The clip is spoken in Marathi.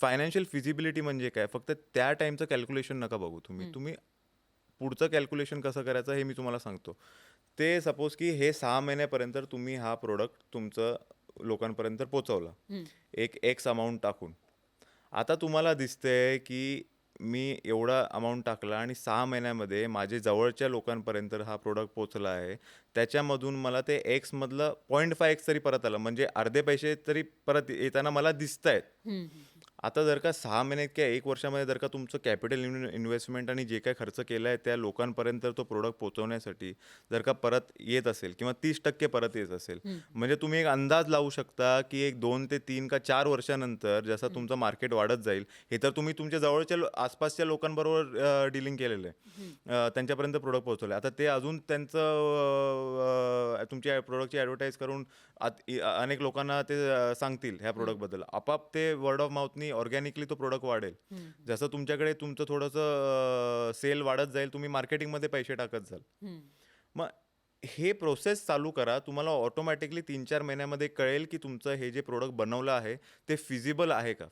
फायनान्शियल फिजिबिलिटी म्हणजे काय? फक्त त्या टाईमचं कॅल्क्युलेशन नका बघू तुम्ही. तुम्ही पुढचं कॅल्क्युलेशन कसं करायचं हे मी तुम्हाला सांगतो. ते सपोज की हे सहा महिन्यापर्यंत तुम्ही हा प्रोडक्ट तुमचं लोकांपर्यंत पोचवला एक एक्स अमाऊंट टाकून. आता तुम्हाला दिसतंय की मी एवढा अमाऊंट टाकला आणि सहा महिन्यामध्ये माझे जवळच्या लोकांपर्यंत हा प्रोडक्ट पोचला आहे. त्याच्यामधून मला ते एक्समधलं पॉईंट फाय एक्स तरी परत आलं. म्हणजे अर्धे पैसे तरी परत येताना मला दिसत आहेत आता जर का सहा महिन्यात किंवा एक वर्षामध्ये जर का तुमचं कॅपिटल इन्व्हेस्टमेंट आणि जे काय खर्च केला आहे त्या लोकांपर्यंत तो प्रोडक्ट पोहोचवण्यासाठी जर का परत येत असेल किंवा तीस टक्के परत येत असेल म्हणजे तुम्ही एक अंदाज लावू शकता की एक दोन ते तीन का चार वर्षानंतर जसं तुमचं मार्केट वाढत जाईल हे तर तुम्ही तुमच्या जवळच्या आसपासच्या लोकांबरोबर डिलिंग केलेलं आहे त्यांच्यापर्यंत प्रोडक्ट पोहोचवले आता ते अजून त्यांचं तुमच्या प्रोडक्टची ॲडव्हर्टाईज करून अनेक लोकांना ते सांगतील ह्या प्रोडक्टबद्दल आपाप ते वर्ड ऑफ माउथनी ऑर्गॅनिकली तो प्रोडक्ट वाढेल. जसं तुमच्याकडे तुमचं थोडंसं सेल वाढत जाईल तुम्ही मार्केटिंगमध्ये पैसे टाकत जाल. मग हे प्रोसेस चालू करा तुम्हाला ऑटोमॅटिकली तीन चार महिन्यामध्ये कळेल की तुमचं हे जे प्रोडक्ट बनवलं आहे ते फिजिबल आहे का?